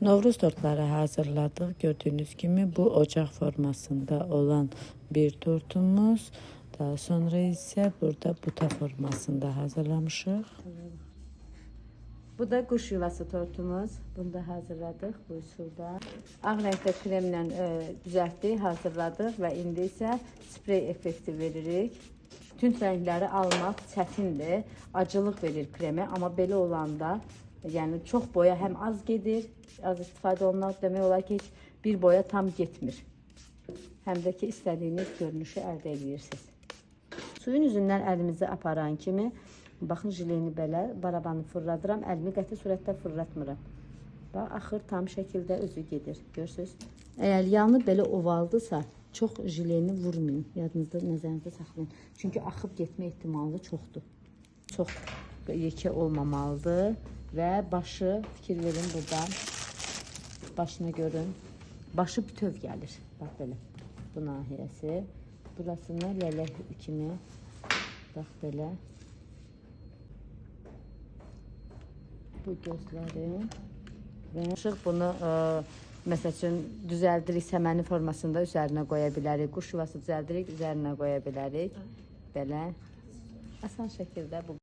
Novruz tortları hazırladık. Gördüğünüz gibi bu ocaq formasında olan bir tortumuz. Daha sonra isə burada buta formasında hazırlamışıq. Bu da quş yuvası tortumuz. Bunu da hazırladıq bu üsulda. Ağ rəngdə kremlə e, düzəltdik, hazırladıq və indi isə sprey effekti veririk. Tünd rəngləri almaq çətindir. Acılıq verir kremə, amma belə olanda yəni çox boya həm az gedir, az istifadə olunan demək olar ki, heç bir boya tam getmir. Həm də ki, istədiyiniz görünüşü əldə edirsiniz. Suyun üzündən əlimizi aparan kimi baxın jileni belə barabanı fırladıram, əlimi qəti surətdə fırlatmıram. Bax axır tam şəkildə özü gedir. Görürsüz? Əgər yanı belə ovaldısa, çox jileni vurmayın. Yadınızda nəzərinizdə saxlayın. Çünki axıb getmə ehtimalı çoxdur. Çox yekə olmamalıdır və başı fikir verin burada. Başına görün. Başı bütöv gəlir. Bax belə. Bu nahiyəsi. Burasını lələk kimi bax belə. Bu gözləri və Işıq bunu ə, məsəl üçün düzəldirik, səməni formasında üzərinə qoya bilərik. Quş yuvası düzəldirik, üzərinə qoya bilərik. Belə asan şəkildə bu